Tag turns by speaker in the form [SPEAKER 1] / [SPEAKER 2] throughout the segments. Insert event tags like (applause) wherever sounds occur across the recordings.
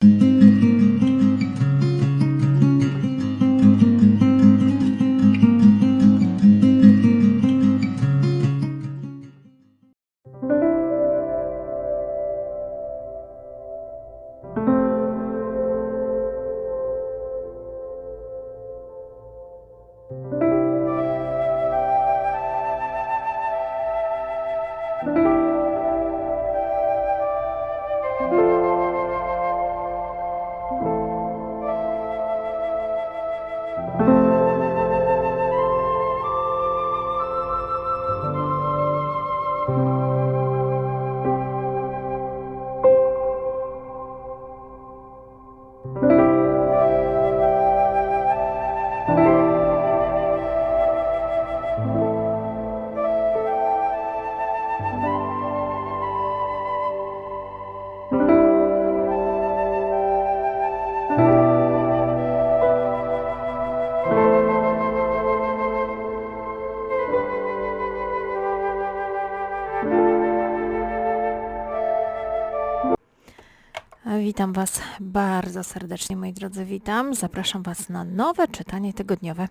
[SPEAKER 1] thank mm -hmm. you Witam Was bardzo serdecznie, moi drodzy, witam. Zapraszam Was na nowe czytanie tygodniowe.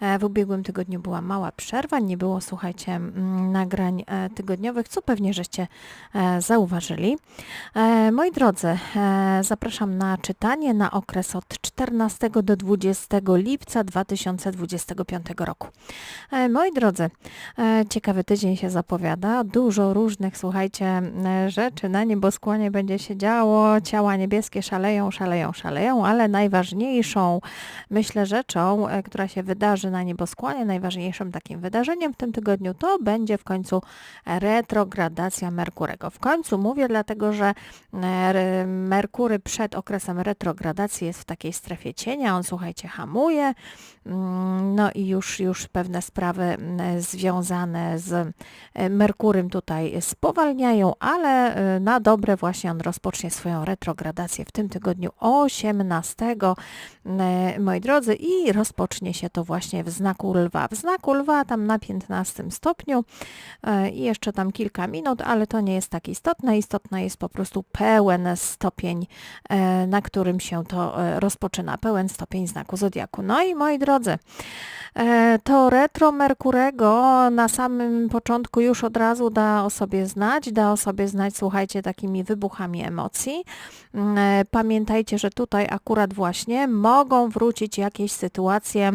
[SPEAKER 1] E, W ubiegłym tygodniu była mała przerwa, nie było, słuchajcie, nagrań e, tygodniowych, co pewnie żeście e, zauważyli. Moi drodzy, zapraszam na czytanie na okres od 14 do 20 lipca 2025 roku. Moi drodzy, ciekawy tydzień się zapowiada, dużo różnych, słuchajcie, rzeczy na nieboskłonie będzie się działo, ciała niebieskie szaleją, szaleją, szaleją, ale najważniejszą, myślę, rzeczą, e, która się wydarzy na nieboskłonie, najważniejszym takim wydarzeniem w tym tygodniu, to będzie w końcu retrogradacja Merkurego. W końcu mówię, dlatego że e, Merkury przed okresem retrogradacji jest w takiej strefie cienia, on słuchajcie, hamuje, mm, no i już, już pewne sprawy mm, związane z e, Merkurym tutaj spowalniają, ale na dobre właśnie on rozpocznie swoją retrogradację w tym tygodniu 18, e, moi drodzy, i rozpocznie się to właśnie w znaku lwa. W znaku lwa tam na 15 stopniu e, i jeszcze tam kilka minut, ale to nie jest tak istotne. Istotne jest po prostu pełen stopień, e, na którym się to rozpoczyna, pełen stopień znaku zodiaku. No i moi drodzy, to retro Merkurego na samym początku już od razu da o sobie znać, da o sobie znać, słuchajcie, takimi wybuchami emocji. Mm, e, Pamiętajcie, że tutaj akurat właśnie mogą wrócić jakieś sytuacje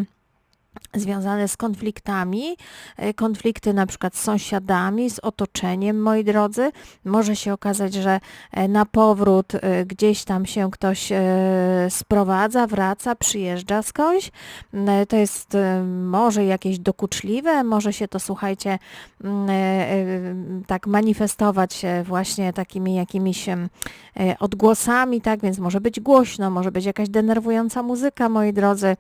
[SPEAKER 1] związane z konfliktami, e, konflikty na przykład z sąsiadami, z otoczeniem, moi drodzy. Może się okazać, że e, na powrót e, gdzieś tam się ktoś sprowadza, wraca, przyjeżdża skądś. To jest może jakieś dokuczliwe, może się to, słuchajcie, m, e, tak manifestować właśnie takimi jakimiś odgłosami, tak, więc może być głośno, może być jakaś denerwująca muzyka, moi drodzy,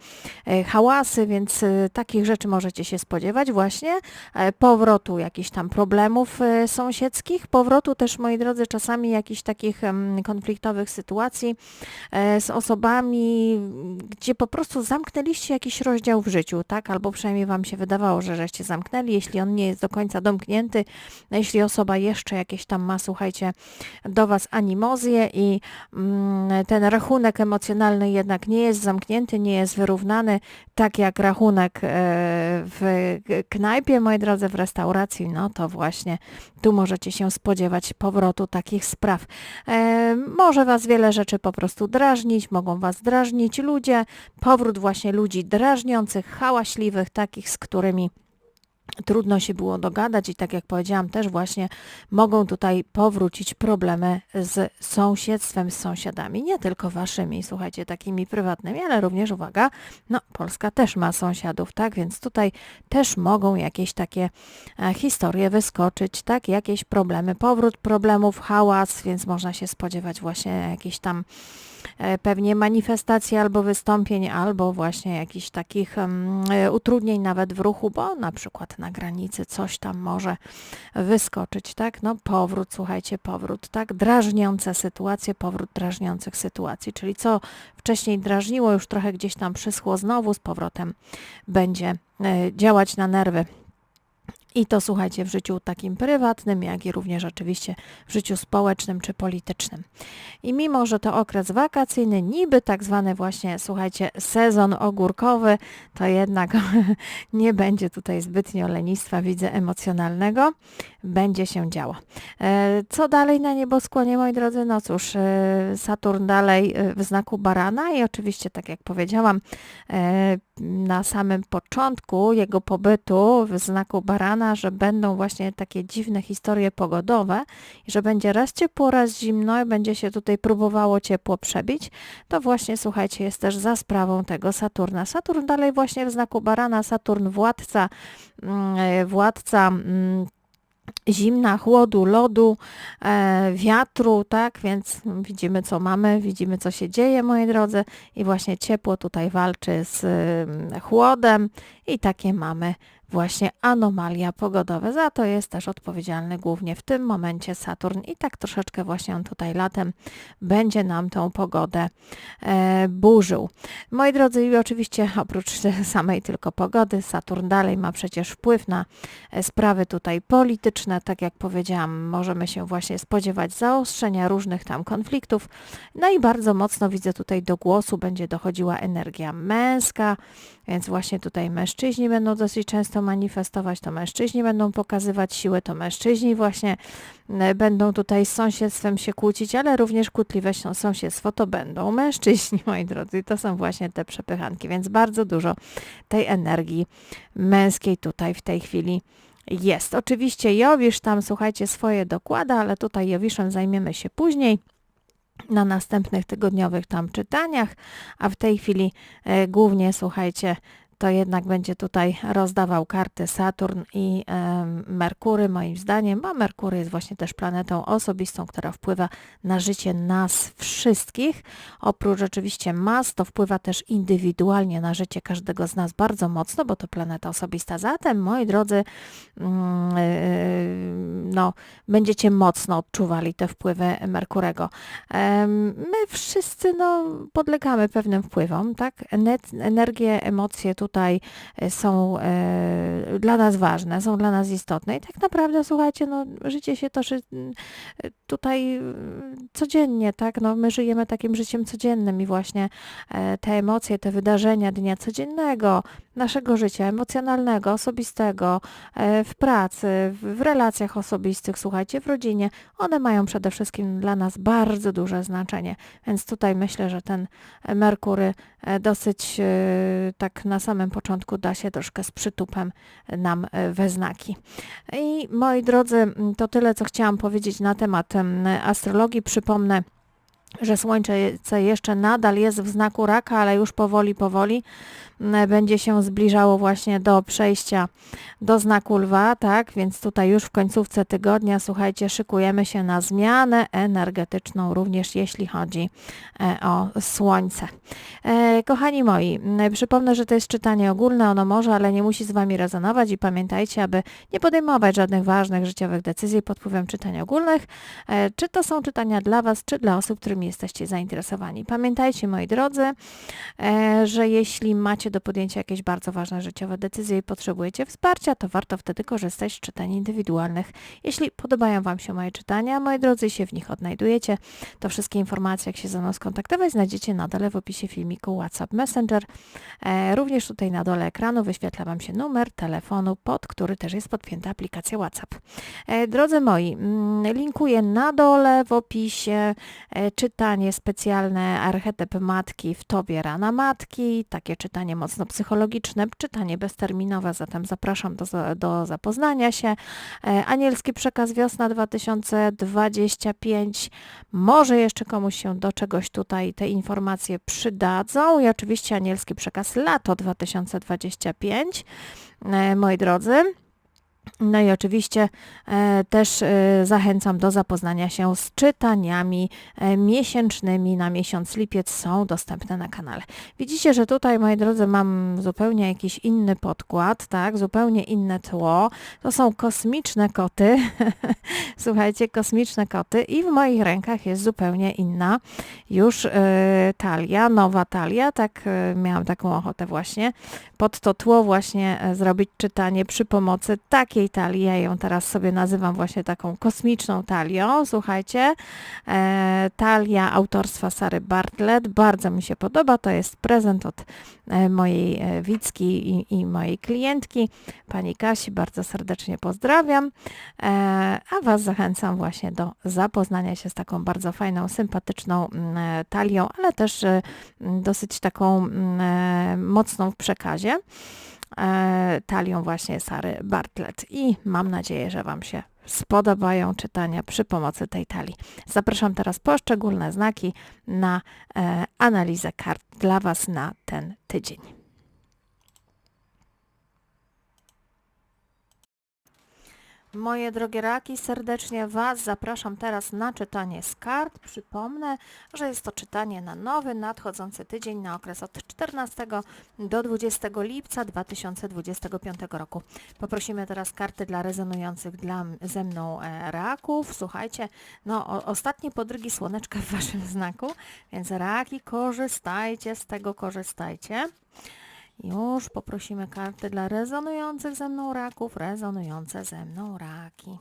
[SPEAKER 1] hałasy, więc takich rzeczy możecie się spodziewać właśnie, e, powrotu jakichś tam problemów e, sąsiedzkich, powrotu też, moi drodzy, czasami jakichś takich konfliktowych sytuacji e, z osobami, gdzie po prostu zamknęliście jakiś rozdział w życiu, tak, albo przynajmniej wam się wydawało, że żeście zamknęli, jeśli on nie jest do końca domknięty, jeśli osoba jeszcze jakieś tam ma, słuchajcie, do was animozję i mm, ten rachunek emocjonalny jednak nie jest zamknięty, nie jest wyrównany, tak jak rachunek e, w knajpie, moi drodzy, w restauracji, no to właśnie tu możecie się spodziewać powrotu takich spraw. E, Może was wiele rzeczy po prostu drażnić, mogą was drażnić ludzie, powrót właśnie ludzi drażniących, hałaśliwych, takich, z którymi trudno się było dogadać i tak jak powiedziałam też właśnie mogą tutaj powrócić problemy z sąsiedztwem, z sąsiadami, nie tylko waszymi, słuchajcie, takimi prywatnymi, ale również uwaga, no Polska też ma sąsiadów, tak, więc tutaj też mogą jakieś takie e, historie wyskoczyć, tak, jakieś problemy, powrót problemów, hałas, więc można się spodziewać właśnie jakichś tam e, pewnie manifestacji albo wystąpień, albo właśnie jakichś takich em, e, utrudnień nawet w ruchu, bo na przykład na granicy coś tam może wyskoczyć, tak? No powrót, słuchajcie, powrót, tak? Drażniące sytuacje, powrót drażniących sytuacji, czyli co wcześniej drażniło, już trochę gdzieś tam przyschło znowu, z powrotem będzie e, działać na nerwy. I to słuchajcie w życiu takim prywatnym, jak i również oczywiście w życiu społecznym czy politycznym. I mimo, że to okres wakacyjny, niby tak zwany właśnie, słuchajcie, sezon ogórkowy, to jednak (laughs) nie będzie tutaj zbytnio lenistwa, widzę, emocjonalnego. Będzie się działo. E, co dalej na nieboskłonie, moi drodzy? No cóż, e, Saturn dalej e, w znaku barana i oczywiście, tak jak powiedziałam, na samym początku jego pobytu w znaku barana, że będą właśnie takie dziwne historie pogodowe że będzie raz ciepło, raz zimno i będzie się tutaj próbowało ciepło przebić, to właśnie słuchajcie, jest też za sprawą tego Saturna. Saturn dalej właśnie w znaku barana, Saturn władca, mm, władca mm, zimna, chłodu, lodu, e, wiatru, tak, więc widzimy co mamy, widzimy co się dzieje, moi drodzy i właśnie ciepło tutaj walczy z e, chłodem i takie mamy właśnie anomalia pogodowe. Za to jest też odpowiedzialny głównie w tym momencie Saturn i tak troszeczkę właśnie on tutaj latem będzie nam tą pogodę e, burzył. Moi drodzy, i oczywiście oprócz (laughs) samej tylko pogody, Saturn dalej ma przecież wpływ na e, sprawy tutaj polityczne. Tak jak powiedziałam, możemy się właśnie spodziewać zaostrzenia różnych tam konfliktów. No i bardzo mocno widzę tutaj do głosu będzie dochodziła energia męska, więc właśnie tutaj mężczyźni będą dosyć często manifestować, to mężczyźni będą pokazywać siłę, to mężczyźni właśnie e, będą tutaj z sąsiedztwem się kłócić, ale również kłótliwe sąsiedztwo to będą mężczyźni, (laughs) moi drodzy. To są właśnie te przepychanki, więc bardzo dużo tej energii męskiej tutaj w tej chwili jest. Oczywiście Jowisz tam, słuchajcie, swoje dokłada, ale tutaj Jowiszem zajmiemy się później na następnych tygodniowych tam czytaniach, a w tej chwili e, głównie słuchajcie to jednak będzie tutaj rozdawał karty Saturn i e, Merkury, moim zdaniem, bo Merkury jest właśnie też planetą osobistą, która wpływa na życie nas wszystkich. Oprócz oczywiście mas, to wpływa też indywidualnie na życie każdego z nas bardzo mocno, bo to planeta osobista. Zatem, moi drodzy, mm, e, no, będziecie mocno odczuwali te wpływy Merkurego. My wszyscy no, podlegamy pewnym wpływom, tak? Energie, emocje tu tutaj e, są e, dla nas ważne, są dla nas istotne. I tak naprawdę, słuchajcie, no, życie się toczy tutaj codziennie, tak? No, my żyjemy takim życiem codziennym i właśnie e, te emocje, te wydarzenia dnia codziennego, naszego życia emocjonalnego, osobistego, w pracy, w relacjach osobistych, słuchajcie, w rodzinie, one mają przede wszystkim dla nas bardzo duże znaczenie. Więc tutaj myślę, że ten Merkury dosyć tak na samym samym początku da się troszkę z przytupem nam e, we znaki. I moi drodzy, to tyle, co chciałam powiedzieć na temat astrologii. Przypomnę, że Słońce jeszcze nadal jest w znaku raka, ale już powoli, powoli będzie się zbliżało właśnie do przejścia do znaku lwa, tak? Więc tutaj już w końcówce tygodnia, słuchajcie, szykujemy się na zmianę energetyczną, również jeśli chodzi e, o Słońce. E, kochani moi, przypomnę, że to jest czytanie ogólne, ono może, ale nie musi z Wami rezonować i pamiętajcie, aby nie podejmować żadnych ważnych życiowych decyzji pod wpływem czytań ogólnych, e, czy to są czytania dla Was, czy dla osób, którymi jesteście zainteresowani. Pamiętajcie, moi drodzy, że jeśli macie do podjęcia jakieś bardzo ważne życiowe decyzje i potrzebujecie wsparcia, to warto wtedy korzystać z czytań indywidualnych. Jeśli podobają Wam się moje czytania, moi drodzy, się w nich odnajdujecie, to wszystkie informacje, jak się ze mną skontaktować, znajdziecie na dole w opisie filmiku WhatsApp Messenger. E, również tutaj na dole ekranu wyświetla Wam się numer telefonu, pod który też jest podpięta aplikacja WhatsApp. E, drodzy moi, mm, linkuję na dole w opisie e, czytanie specjalne archetyp matki w Tobie rana matki, takie czytanie mocno psychologiczne, czytanie bezterminowe, zatem zapraszam do, do zapoznania się. E, anielski przekaz wiosna 2025. Może jeszcze komuś się do czegoś tutaj te informacje przydadzą i oczywiście anielski przekaz lato 2025. E, moi drodzy. No i oczywiście e, też e, zachęcam do zapoznania się z czytaniami e, miesięcznymi na miesiąc lipiec. Są dostępne na kanale. Widzicie, że tutaj, moi drodzy, mam zupełnie jakiś inny podkład, tak? Zupełnie inne tło. To są kosmiczne koty. (laughs) Słuchajcie, kosmiczne koty i w moich rękach jest zupełnie inna już e, talia, nowa talia. Tak e, miałam taką ochotę właśnie pod to tło właśnie e, zrobić czytanie przy pomocy takiej takiej talii, ja ją teraz sobie nazywam właśnie taką kosmiczną talią, słuchajcie, e, talia autorstwa Sary Bartlett, bardzo mi się podoba, to jest prezent od e, mojej e, Wicki i, i mojej klientki, pani Kasi, bardzo serdecznie pozdrawiam, e, a Was zachęcam właśnie do zapoznania się z taką bardzo fajną, sympatyczną mm, e, talią, ale też dosyć taką mm, mocną w przekazie talią właśnie Sary Bartlett i mam nadzieję, że Wam się spodobają czytania przy pomocy tej talii. Zapraszam teraz poszczególne znaki na e, analizę kart dla Was na ten tydzień. Moje drogie raki, serdecznie Was zapraszam teraz na czytanie z kart. Przypomnę, że jest to czytanie na nowy, nadchodzący tydzień na okres od 14 do 20 lipca 2025 roku. Poprosimy teraz karty dla rezonujących dla, ze mną e, raków. Słuchajcie, no o, ostatnie podrygi słoneczka w Waszym znaku, więc raki, korzystajcie z tego, korzystajcie. Już poprosimy karty dla rezonujących ze mną raków, rezonujące ze mną raki.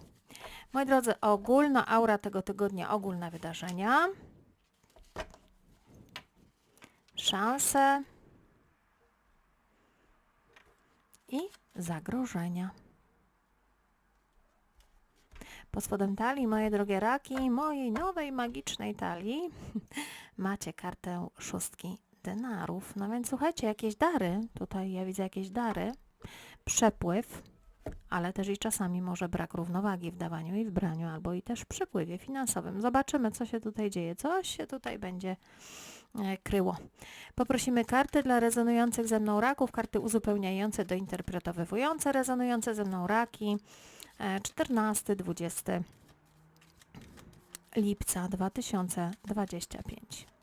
[SPEAKER 1] Moi drodzy, ogólna aura tego tygodnia, ogólne wydarzenia, szanse i zagrożenia. Pod spodem talii, moje drogie raki, mojej nowej magicznej talii, (laughs) macie kartę szóstki denarów. No więc słuchajcie, jakieś dary, tutaj ja widzę jakieś dary, przepływ, ale też i czasami może brak równowagi w dawaniu i w braniu, albo i też w przepływie finansowym. Zobaczymy, co się tutaj dzieje, coś się tutaj będzie e, kryło. Poprosimy karty dla rezonujących ze mną raków, karty uzupełniające, dointerpretowywujące, rezonujące ze mną raki, 14-20 e, lipca 2025.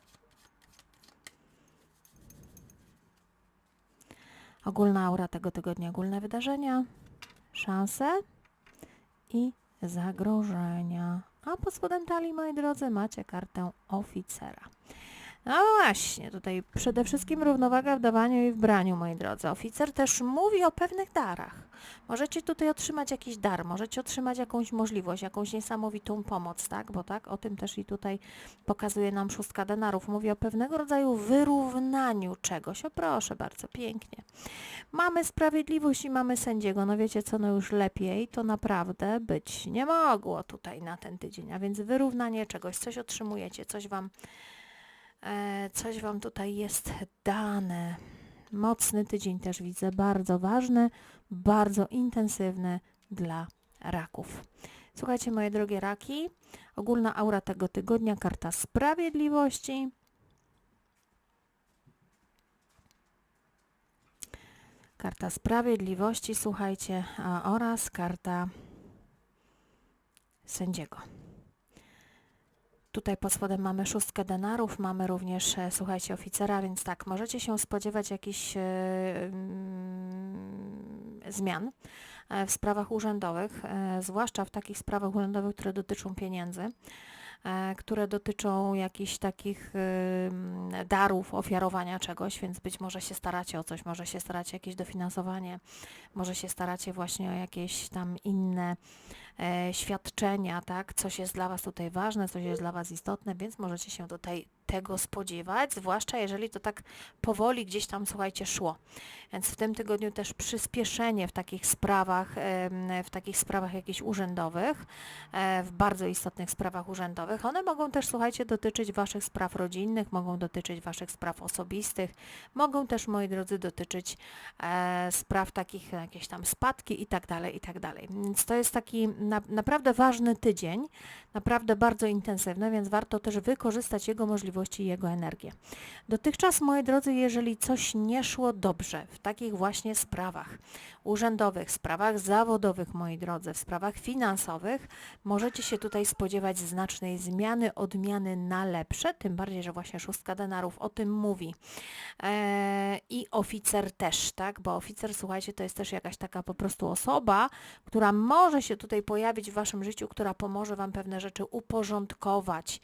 [SPEAKER 1] Ogólna aura tego tygodnia, ogólne wydarzenia, szanse i zagrożenia. A pod spodem talii, moi drodzy, macie kartę oficera. No właśnie, tutaj przede wszystkim równowaga w dawaniu i w braniu, moi drodzy. Oficer też mówi o pewnych darach. Możecie tutaj otrzymać jakiś dar, możecie otrzymać jakąś możliwość, jakąś niesamowitą pomoc, tak? Bo tak, o tym też i tutaj pokazuje nam szóstka denarów. Mówi o pewnego rodzaju wyrównaniu czegoś. O proszę bardzo, pięknie. Mamy sprawiedliwość i mamy sędziego. No wiecie co, no już lepiej to naprawdę być nie mogło tutaj na ten tydzień. A więc wyrównanie czegoś, coś otrzymujecie, coś Wam coś Wam tutaj jest dane. Mocny tydzień też widzę, bardzo ważny, bardzo intensywny dla raków. Słuchajcie, moje drogie raki, ogólna aura tego tygodnia, karta sprawiedliwości. Karta sprawiedliwości, słuchajcie, oraz karta sędziego. Tutaj pod spodem mamy szóstkę denarów, mamy również, e, słuchajcie, oficera, więc tak, możecie się spodziewać jakichś e, mm, zmian e, w sprawach urzędowych, zwłaszcza w takich sprawach urzędowych, które dotyczą pieniędzy które dotyczą jakichś takich darów, ofiarowania czegoś, więc być może się staracie o coś, może się staracie jakieś dofinansowanie, może się staracie właśnie o jakieś tam inne e, świadczenia, tak, coś jest dla Was tutaj ważne, coś jest dla Was istotne, więc możecie się tutaj tego spodziewać, zwłaszcza jeżeli to tak powoli gdzieś tam, słuchajcie, szło. Więc w tym tygodniu też przyspieszenie w takich sprawach, w takich sprawach jakichś urzędowych, e, w bardzo istotnych sprawach urzędowych. One mogą też, słuchajcie, dotyczyć Waszych spraw rodzinnych, mogą dotyczyć Waszych spraw osobistych, mogą też, moi drodzy, dotyczyć e, spraw takich, jakieś tam spadki i tak dalej, i tak dalej. Więc to jest taki na, naprawdę ważny tydzień, naprawdę bardzo intensywny, więc warto też wykorzystać jego możliwości i jego energię. Dotychczas, moi drodzy, jeżeli coś nie szło dobrze w takich właśnie sprawach urzędowych, sprawach zawodowych, moi drodzy, w sprawach finansowych, możecie się tutaj spodziewać znacznej zmiany, odmiany na lepsze, tym bardziej, że właśnie szóstka denarów o tym mówi. Eee, I oficer też, tak, bo oficer, słuchajcie, to jest też jakaś taka po prostu osoba, która może się tutaj pojawić w Waszym życiu, która pomoże Wam pewne rzeczy uporządkować.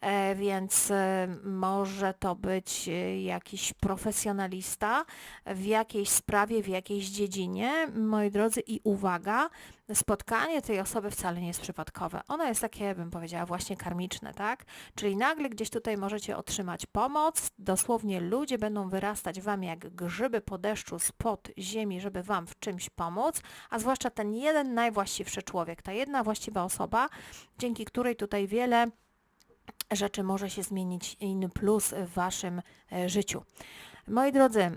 [SPEAKER 1] E, więc e, może to być e, jakiś profesjonalista w jakiejś sprawie, w jakiejś dziedzinie, moi drodzy, i uwaga, spotkanie tej osoby wcale nie jest przypadkowe. Ono jest takie, bym powiedziała, właśnie karmiczne, tak? Czyli nagle gdzieś tutaj możecie otrzymać pomoc, dosłownie ludzie będą wyrastać Wam jak grzyby po deszczu spod ziemi, żeby Wam w czymś pomóc, a zwłaszcza ten jeden najwłaściwszy człowiek, ta jedna właściwa osoba, dzięki której tutaj wiele rzeczy może się zmienić inny plus w Waszym e, życiu. Moi drodzy,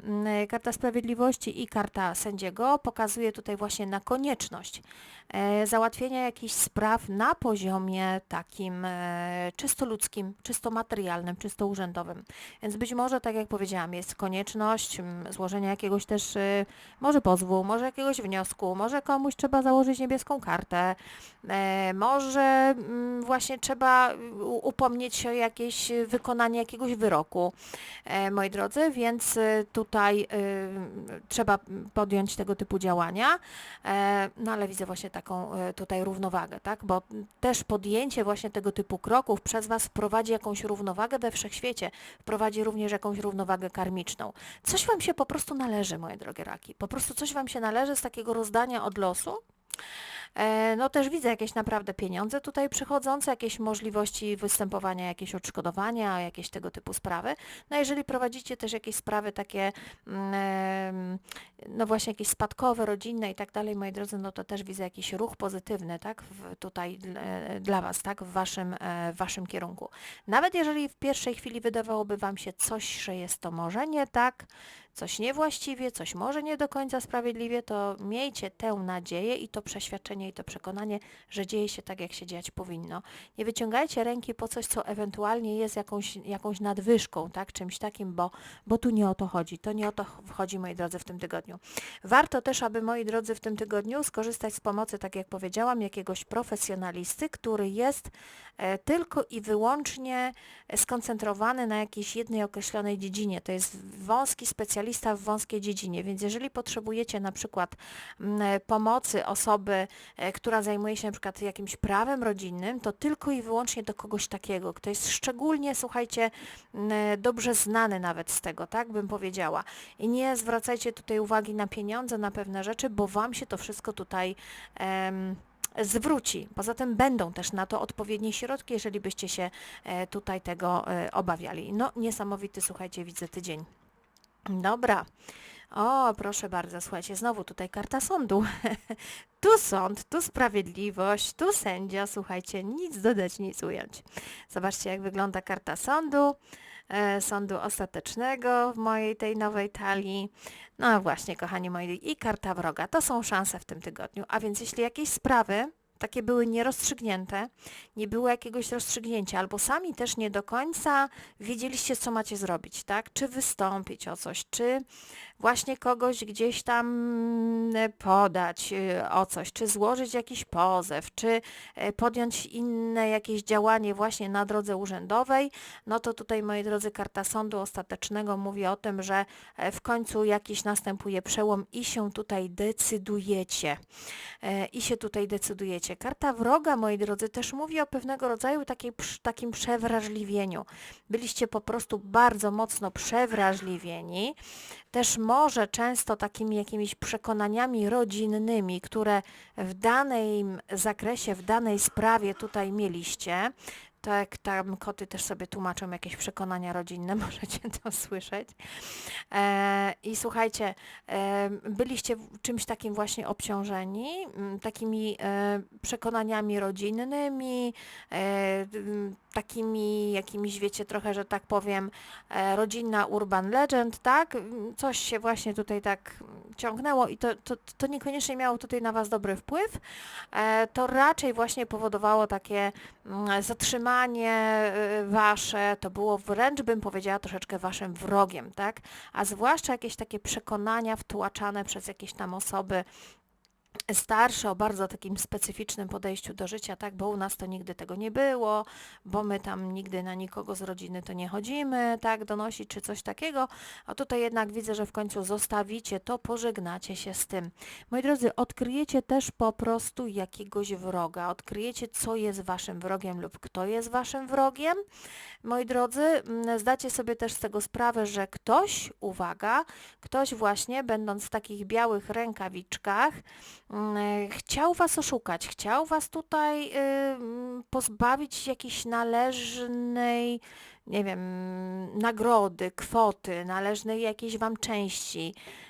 [SPEAKER 1] karta sprawiedliwości i karta sędziego pokazuje tutaj właśnie na konieczność e, załatwienia jakichś spraw na poziomie takim e, czysto ludzkim, czysto materialnym, czysto urzędowym. Więc być może, tak jak powiedziałam, jest konieczność złożenia jakiegoś też e, może pozwu, może jakiegoś wniosku, może komuś trzeba założyć niebieską kartę, może właśnie trzeba upomnieć się o jakieś wykonanie jakiegoś wyroku, moi drodzy, więc więc tutaj y, trzeba podjąć tego typu działania, e, no ale widzę właśnie taką y, tutaj równowagę, tak, bo też podjęcie właśnie tego typu kroków przez Was wprowadzi jakąś równowagę we wszechświecie, wprowadzi również jakąś równowagę karmiczną. Coś Wam się po prostu należy, moje drogie raki, po prostu coś Wam się należy z takiego rozdania od losu, E, no też widzę jakieś naprawdę pieniądze tutaj przychodzące, jakieś możliwości występowania, jakieś odszkodowania, jakieś tego typu sprawy. No jeżeli prowadzicie też jakieś sprawy takie, mm, no właśnie jakieś spadkowe, rodzinne i tak dalej, moi drodzy, no to też widzę jakiś ruch pozytywny, tak, tutaj e, dla Was, tak, w Waszym, e, w waszym kierunku. Nawet jeżeli w pierwszej chwili wydawałoby Wam się coś, że jest to może nie tak, coś niewłaściwie, coś może nie do końca sprawiedliwie, to miejcie tę nadzieję i to przeświadczenie i to przekonanie, że dzieje się tak, jak się dziać powinno. Nie wyciągajcie ręki po coś, co ewentualnie jest jakąś, jakąś nadwyżką, tak, czymś takim, bo, bo tu nie o to chodzi. To nie o to chodzi, moi drodzy, w tym tygodniu. Warto też, aby, moi drodzy, w tym tygodniu skorzystać z pomocy, tak jak powiedziałam, jakiegoś profesjonalisty, który jest e, tylko i wyłącznie skoncentrowany na jakiejś jednej określonej dziedzinie. To jest wąski specjalista w wąskiej dziedzinie, więc jeżeli potrzebujecie na przykład mm, pomocy osoby, e, która zajmuje się na przykład jakimś prawem rodzinnym, to tylko i wyłącznie do kogoś takiego, kto jest szczególnie, słuchajcie, dobrze znany nawet z tego, tak bym powiedziała. I nie zwracajcie tutaj uwagi na pieniądze, na pewne rzeczy, bo Wam się to wszystko tutaj... Zwróci. Poza tym będą też na to odpowiednie środki, jeżeli byście się e, tutaj tego e, obawiali. No niesamowity, słuchajcie, widzę tydzień. Dobra. O, proszę bardzo, słuchajcie, znowu tutaj karta sądu. (laughs) tu sąd, tu sprawiedliwość, tu sędzia, słuchajcie, nic dodać, nic ująć. Zobaczcie, jak wygląda karta sądu, e, sądu ostatecznego w mojej tej nowej talii. No właśnie, kochani moi, i karta wroga. To są szanse w tym tygodniu. A więc jeśli jakieś sprawy takie były nierozstrzygnięte, nie było jakiegoś rozstrzygnięcia, albo sami też nie do końca wiedzieliście, co macie zrobić, tak? Czy wystąpić o coś, czy właśnie kogoś gdzieś tam mm, podać y, o coś, czy złożyć jakiś pozew, czy e, podjąć inne jakieś działanie właśnie na drodze urzędowej, no to tutaj, moi drodzy, karta sądu ostatecznego mówi o tym, że e, w końcu jakiś następuje przełom i się tutaj decydujecie. E, I się tutaj decydujecie. Karta wroga, moi drodzy, też mówi o pewnego rodzaju takiej, takim przewrażliwieniu. Byliście po prostu bardzo mocno przewrażliwieni, też może często takimi jakimiś przekonaniami rodzinnymi, które w danym zakresie, w danej sprawie tutaj mieliście, tak, tam koty też sobie tłumaczą jakieś przekonania rodzinne, (laughs) możecie to słyszeć. E, I słuchajcie, e, byliście czymś takim właśnie obciążeni, takimi e, przekonaniami rodzinnymi, e, takimi jakimiś, wiecie, trochę, że tak powiem, e, rodzinna urban legend, tak? Coś się właśnie tutaj tak ciągnęło i to, to, to niekoniecznie miało tutaj na Was dobry wpływ. E, to raczej właśnie powodowało takie mm, zatrzymanie e, Wasze, to było wręcz, bym powiedziała, troszeczkę Waszym wrogiem, tak? A zwłaszcza jakieś takie przekonania wtłaczane przez jakieś tam osoby, starsze, o bardzo takim specyficznym podejściu do życia, tak, bo u nas to nigdy tego nie było, bo my tam nigdy na nikogo z rodziny to nie chodzimy, tak, donosić czy coś takiego, a tutaj jednak widzę, że w końcu zostawicie to, pożegnacie się z tym. Moi drodzy, odkryjecie też po prostu jakiegoś wroga, odkryjecie, co jest waszym wrogiem lub kto jest waszym wrogiem. Moi drodzy, mm, zdacie sobie też z tego sprawę, że ktoś, uwaga, ktoś właśnie, będąc w takich białych rękawiczkach, chciał was oszukać, chciał was tutaj y, mm, pozbawić jakiejś należnej, nie wiem, nagrody, kwoty, należnej jakiejś wam części, e,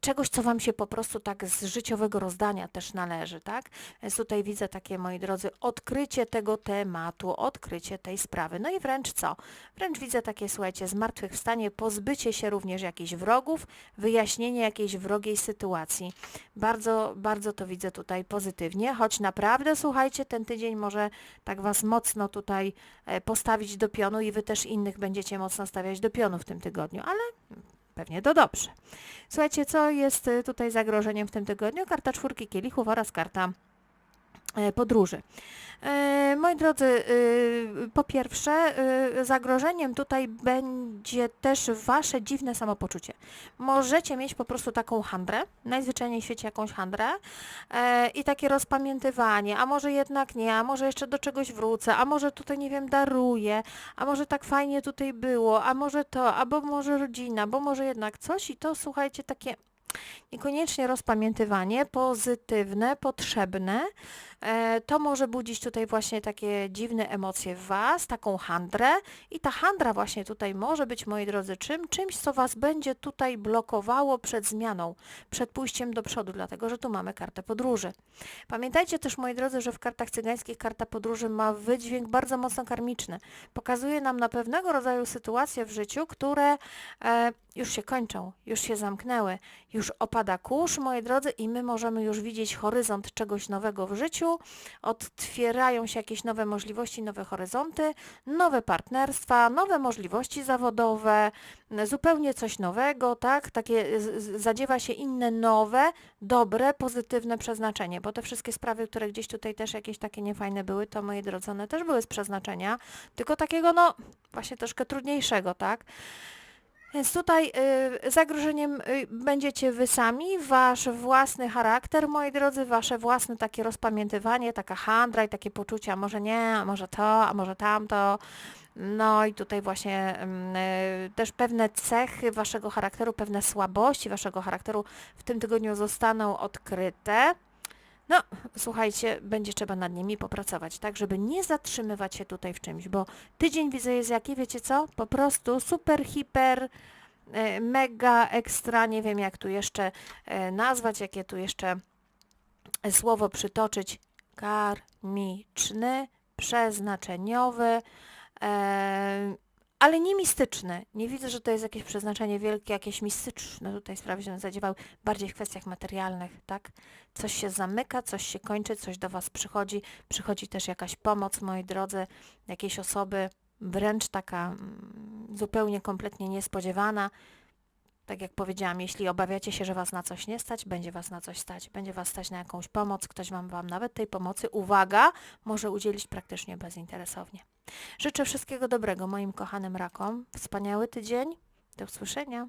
[SPEAKER 1] czegoś, co wam się po prostu tak z życiowego rozdania też należy, tak? Więc tutaj widzę takie, moi drodzy, odkrycie tego tematu, odkrycie tej sprawy. No i wręcz co? Wręcz widzę takie, słuchajcie, zmartwychwstanie, pozbycie się również jakichś wrogów, wyjaśnienie jakiejś wrogiej sytuacji. Bardzo, bardzo to widzę tutaj pozytywnie, choć naprawdę, słuchajcie, ten tydzień może tak was mocno tutaj e, postawić do pionu i wy też innych będziecie mocno stawiać do pionu w tym tygodniu, ale pewnie to dobrze. Słuchajcie, co jest y, tutaj zagrożeniem w tym tygodniu? Karta czwórki kielichów oraz karta podróży. E, Moi drodzy, y, po pierwsze, zagrożeniem tutaj będzie też wasze dziwne samopoczucie. Możecie mieć po prostu taką handrę, najzwyczajniej w świecie jakąś handrę e, i takie rozpamiętywanie, a może jednak nie, a może jeszcze do czegoś wrócę, a może tutaj, nie wiem, daruję, a może tak fajnie tutaj było, a może to, albo może rodzina, bo może jednak coś i to, słuchajcie, takie Niekoniecznie rozpamiętywanie, pozytywne, potrzebne. E, to może budzić tutaj właśnie takie dziwne emocje w Was, taką handrę i ta handra właśnie tutaj może być, moi drodzy, czym? Czymś, co Was będzie tutaj blokowało przed zmianą, przed pójściem do przodu, dlatego że tu mamy kartę podróży. Pamiętajcie też, moi drodzy, że w kartach cygańskich karta podróży ma wydźwięk bardzo mocno karmiczny. Pokazuje nam na pewnego rodzaju sytuacje w życiu, które e, już się kończą, już się zamknęły, już opada kurz, moi drodzy, i my możemy już widzieć horyzont czegoś nowego w życiu, otwierają się jakieś nowe możliwości, nowe horyzonty, nowe partnerstwa, nowe możliwości zawodowe, zupełnie coś nowego, tak? Takie zadziewa się inne nowe, dobre, pozytywne przeznaczenie, bo te wszystkie sprawy, które gdzieś tutaj też jakieś takie niefajne były, to moi drodzy, one też były z przeznaczenia, tylko takiego, no, właśnie troszkę trudniejszego, tak? Więc tutaj y, zagrożeniem y, będziecie wy sami, wasz własny charakter, moi drodzy, wasze własne takie rozpamiętywanie, taka handra i takie poczucia, może nie, a może to, a może tamto. No i tutaj właśnie y, też pewne cechy waszego charakteru, pewne słabości waszego charakteru w tym tygodniu zostaną odkryte. No, słuchajcie, będzie trzeba nad nimi popracować, tak, żeby nie zatrzymywać się tutaj w czymś, bo tydzień widzę jest jaki, wiecie co? Po prostu super, hiper, e, mega, ekstra, nie wiem jak tu jeszcze e, nazwać, jakie tu jeszcze słowo przytoczyć, karmiczny, przeznaczeniowy, e, ale nie mistyczny. Nie widzę, że to jest jakieś przeznaczenie wielkie, jakieś mistyczne tutaj sprawy się zadziewały, bardziej w kwestiach materialnych, tak? Coś się zamyka, coś się kończy, coś do Was przychodzi, przychodzi też jakaś pomoc, moi drodzy, jakiejś osoby, wręcz taka mm, zupełnie, kompletnie niespodziewana. Tak jak powiedziałam, jeśli obawiacie się, że Was na coś nie stać, będzie Was na coś stać. Będzie Was stać na jakąś pomoc, ktoś Wam, wam nawet tej pomocy, uwaga, może udzielić praktycznie bezinteresownie. Życzę wszystkiego dobrego moim kochanym rakom. Wspaniały tydzień. Do usłyszenia.